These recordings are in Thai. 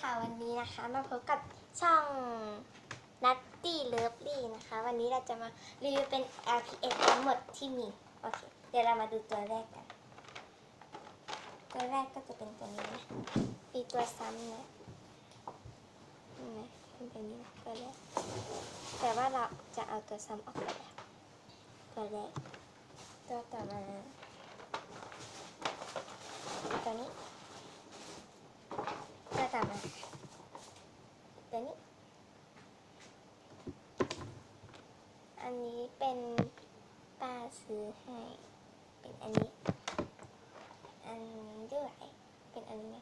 ค่ะวันนี้นะคะมาพบกับช่องนัตตี้เลิฟลี่นะคะ วันนี้เราจะมารีวิวเป็น RPS ทั้งหมดที่มี โอเค เดี๋ยวเรามาดูตัวแรกกัน ตัวแรกก็จะเป็นตัวนี้นะมีตัวซ้ำนะนี่นะเป็นตัวนี้นะตัวแรก แต่ว่าเราจะเอาตัวซ้ำออกไปแล้วตัวแรก ตัวต่อมาตัวนี้ ตัวต่อมาตัวนี้ อันนี้เป็นป้าซื้อให้ เป็นอันนี้ อันด้วย เป็นอันนี้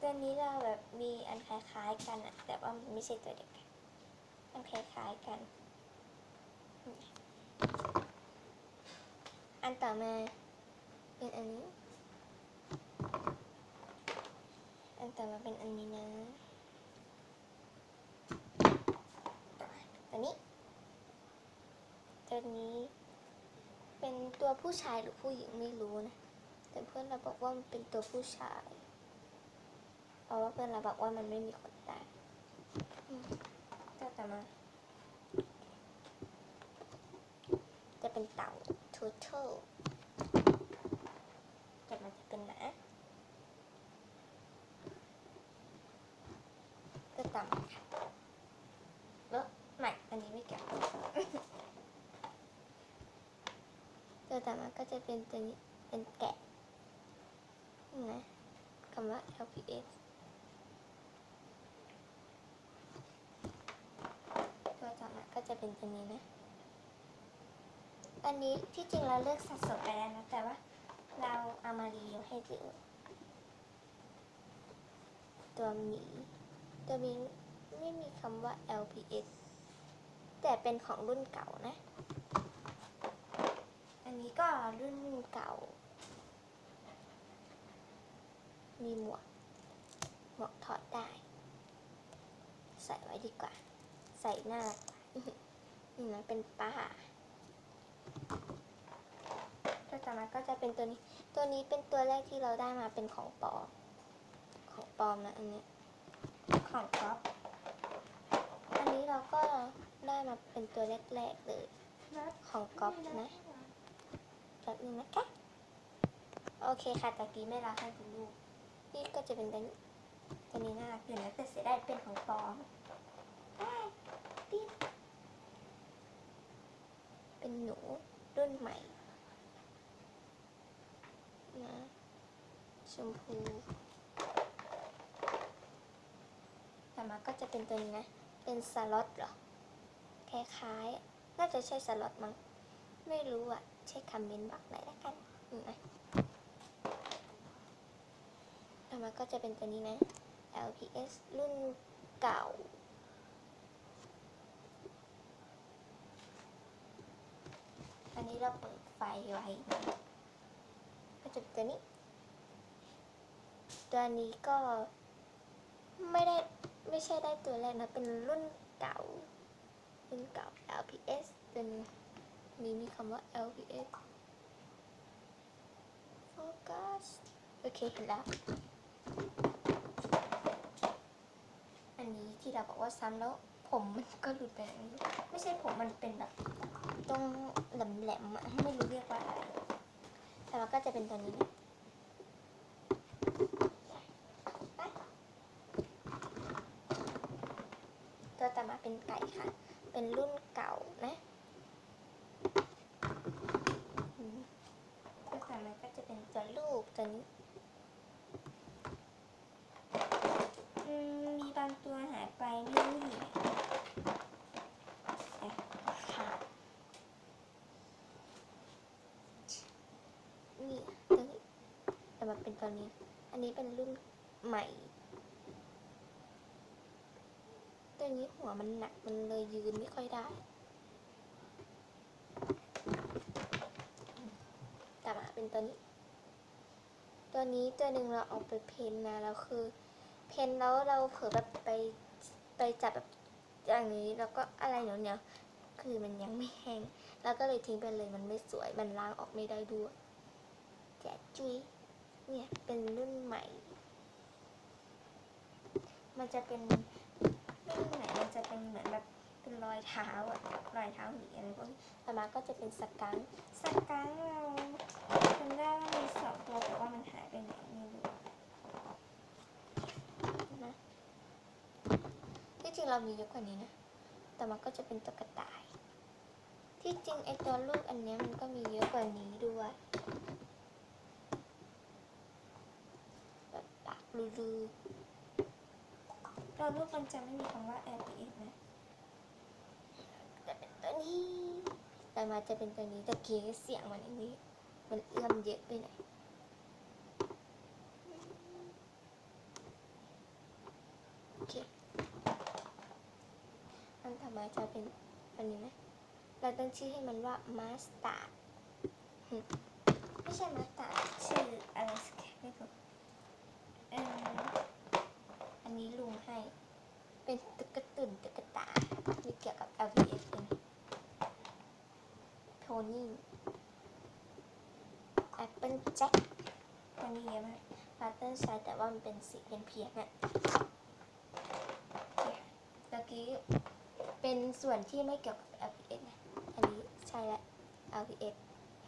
ตัวนี้เราแบบมีอันคล้ายๆกันอะแต่ว่ามันไม่ใช่ตัวเดียวกันมันคล้ายๆกัน อันต่อมาเป็นอันนี้ อันต่อมาเป็นอันนี้นะตัวนี้ ตัวนี้ เป็นตัวผู้ชายหรือผู้หญิงไม่รู้นะ แต่เพื่อนเราบอกว่ามันเป็นตัวผู้ชาย เพราะว่าเพื่อนเราบอกว่ามันไม่มีขนตาอืมตัวต่อมาจะเป็นเต่า turtle แต่มันจะเป็นหมาก็ต่ำค่ะแล้วใหม่อันนี้ไม่เกี่ยว ตัวต่อมาก็จะเป็นตัวนี้เป็นแกะนะคำว่า LPS ตัวต่อมาก็จะเป็นตัวนี้นะ อันนี้ที่จริงเราเลือกสะสมไปแล้วนะ แต่ว่าเราเอามารีวิวให้ดูตัวมีตัวนี้ไม่มีคำว่า LPS แต่เป็นของรุ่นเก่านะ นี้ก็รุ่นเก่า มีหมวก หมวกถอดได้ ใส่ไว้ดีกว่า ใส่หน้ารักกว่านี่นะเป็นป้าตัวต่อมาก็จะเป็นตัวนี้ ตัวนี้เป็นตัวแรกที่เราได้มาเป็นของปลอม ของปลอมนะอันเนี้ยของก๊อฟอันนี้เราก็ได้มาเป็นตัวแรกๆเลย ของก๊อฟนะ แป๊บนึงนะคะ โอเคค่ะตะกี้ไม่รักให้ดูลูก นี่ก็จะเป็นตัวนี้ตัวนี้น่ารักอยู่นะแต่เสียดายเป็นของปลอมอ้ปิ๊บเป็นหนูรุ่นใหม่นะชมพูต่อมาก็จะเป็นตัวนี้นะ เป็นสล็อตเหรอ คล้ายๆ น่าจะใช่สล็อตมั้ง ไม่รู้อะ ใช่คอมเมนต์บอกหน่อยละกันนี่นะต่อมาก็จะเป็นตัวนี้นะ LPS รุ่นเก่า อันนี้เราเปิดไฟไว้นะก็จะเป็นตัวนี้ ตัวนี้ก็ไม่ได้ไม่ใช่ได้ตัวแรกนะ เป็นรุ่นเก่ารุ่นเก่า LPS ตัวนี้ นี้มีคำว่า LPS โฟกัสโอเคเห็นแล้ว อันนี้ที่เราบอกว่าซ้ำแล้วผมมันก็หลุดไปไม่ใช่ผมมันเป็นแบบตรงแหลมๆไม่รู้เรียกว่าอะไรแต่ว่าก็จะเป็นตัวนี้นะตัวต่อมาเป็นไก่ค่ะ เป็นรุ่นเก่านะอืมตัวต่อมาก็จะเป็น ตัวลูกตัวนี้อืมมีบางตัวหายไปไม่รู้อยู่ไหนแอบขาดนี่ตัวนี้แต่มันเป็นตัวนี้ อันนี้เป็นรุ่นใหม่ ตัวนี้หัวมันหนักมันเลยยืนไม่ค่อยได้แต่มาเป็นตัวนี้ ตัวนี้ตัวหนึ่งเราเอาไปเพ้นนะแล้วคือ เพ้นแล้วเราเผลอแบบไปไปจับแบบอย่างนี้แล้วก็อะไรเหนียวเนียวคือมันยังไม่แห้งแล้วก็เลยทิ้งไปเลยมันไม่สวยมันล้างออกไม่ได้ด้วยแจกจุยเนี่ยเป็นรุ่นใหม่ มันจะเป็นรุ่นไหนมันจะเป็นเหมือนแบบ เป็นรอยเท้าอะรอยเท้าหมีอะไรพวกนี้ต่อมาก็จะเป็นสกังสกังเราจำได้ว่ามีสองตัวแต่ว่ามันหายไปไหนไม่รู้นะที่จริงเรามีเยอะกว่านี้นะต่อมันก็จะเป็นตัวกระต่าย ที่จริงไอตัวลูกอันนี้มันก็มีเยอะกว่านี้ด้วยแบบปากลือๆตัวลูกมันจะไม่มีคำว่า LPS นะแต่เป็ นี้แต่มาจะเป็นตัวนี้แต่เกีเสียงมันอันนี้ มันเอื้อมเยอะไปหน่อยโอเคอันต่อมาจะเป็นอันนี้นะเราตั้งชื่อให้มันว่ามาสตาร์ดไม่ใช่มาสตาร์ดชื่ออะไรสักอย่างไม่รู้อันนี้ลุงให้ เป็นตุ๊กตุนตุ๊กาที่เกี่ยวกับ LPS เลยโท นี่แอปเปิลแจ็คตัวนี้เยอะมากพาร์เตอร์ใช้แต่ว่ามันเป็นสีเป็นเพียงอะตะกี้เป็นส่วนที่ไม่เกี่ยวกับ LPS นะ อันนี้ใช่แล้ว LPS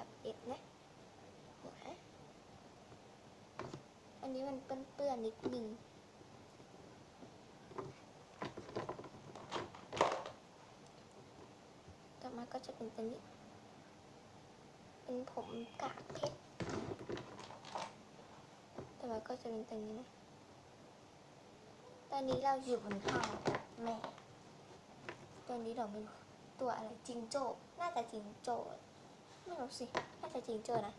LPS นะอันนี้มันเปื้อนๆนิดนึงต่อมาก็จะเป็นตัวนี้ เป็นผมกากเพชรต่อมาก็จะเป็นตัวนี้นะตอนนี้เราอยู่บนห้องแม่ตัวนี้เราไม่รู้ตัวอะไรจิงโจ้ น่าจะจิงโจ้ ไม่รู้สิ น่าจะจิงโจ้นะ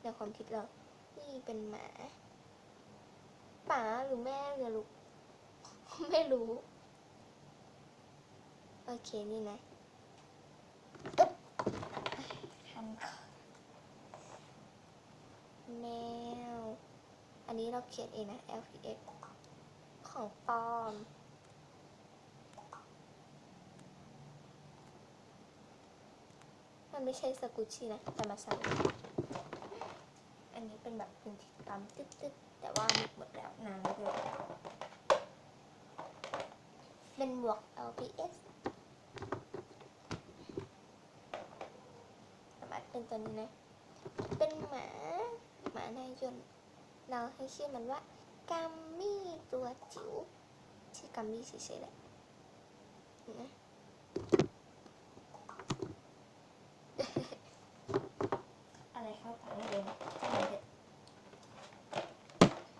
ในความคิดเรา นี่เป็นหมาป๋าหรือแม่เนี่ยลูกไม่รู้ โอเค นี่นะอึ๊บทำค่ะ แมวอันนี้เราเขียนเองนะ LPX ของปลอม มันไม่ใช่สกุชี่นะ แต่มาใส่อันนี้เป็นแบบเป็นที่ปั๊มตึ๊ดๆ แต่ว่าหมดหมดแล้วนานแล้วด้วยเป็นหมวก LPS สามารถเป็นตัวนี้นะ เป็นหมาาหนายน เราให้ชื่อมันว่ากัมมี่ตัวจิ๋วชื่อกัมมี่เฉยๆแหละนะอะไรเข้าปากไม่เด็ด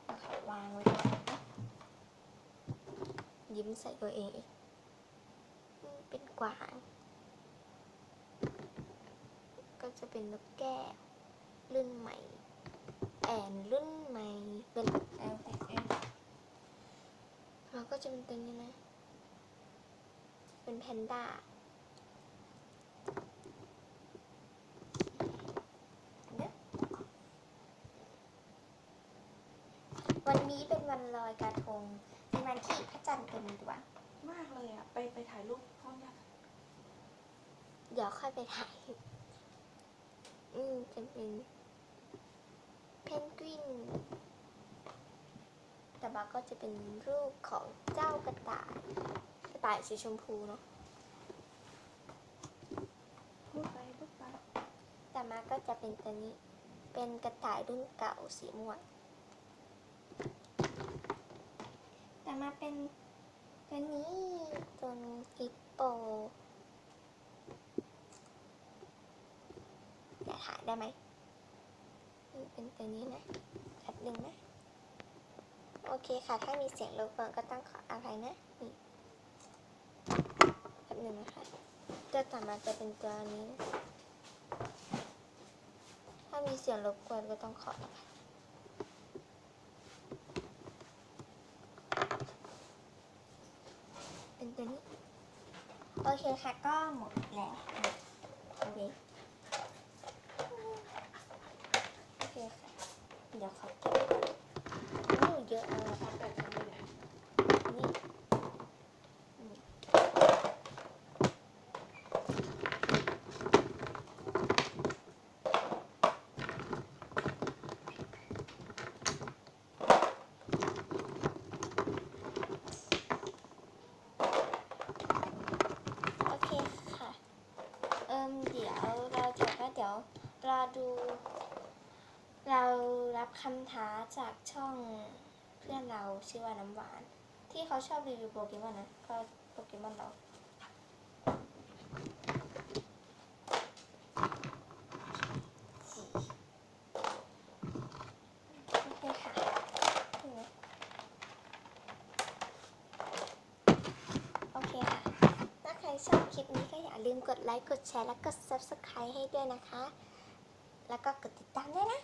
เอาเขาวางไว้ก่อนนะยิ้มใส่ตัวเองอีกเป็นกวาง ก็จะเป็นนกแก้วรุ่นใหม่ แอนรุ่นใหม่เป็น L X แล้วก็จะเป็นตัวนี้นะ เป็นแพนด้าวันนี้เป็นวันลอยกระทงเป็นวันที่พระจันทร์เต็มดวงมากเลยอะ ไปไปถ่ายรูปห้องยากเดี๋ยวค่อยไปถ่าย อืมจะเป็นเพนกวิน แต่บาก็จะเป็นรูปของเจ้ากระต่าย กระต่ายสีชมพูเนาะพูดไปพูดไปแต่มาก็จะเป็นตัวนี้ เป็นกระต่ายรุ่นเก่าสีม่วง แต่มาเป็นตัวนี้ตัวฮิปโปจะถ่ายได้ไหมนี่ เป็นตัวนี้นะแป๊บหนึ่งนะ โอเคค่ะ ถ้ามีเสียงรบกวนก็ต้องขออภัยนะนี่แป๊บหนึ่งนะคะ ตัวต่อมาจะเป็นตัวนี้ ถ้ามีเสียงรบกวนก็ต้องขออภัยเป็นตัวนี้ โอเคค่ะ ก็หมดแล้วโอเคโอเคค่ะ เดี๋ยวขอเก็บก่อนโอ้เยอะเอา เอาแต่ทำไปไหน นี่ เรา รับคำท้าจากช่องเพื่อนเราชื่อว่าน้ำหวาน ที่เขาชอบรีวิวโปเกมอนนะก็โปเกมอนเราโอเคค่ะโอเคค่ะถ้าใครชอบคลิปนี้ก็อย่าลืมกดไลค์ กดแชร์ และกด subscribe ให้ด้วยนะคะ แล้วก็กดติดตามด้วยนะ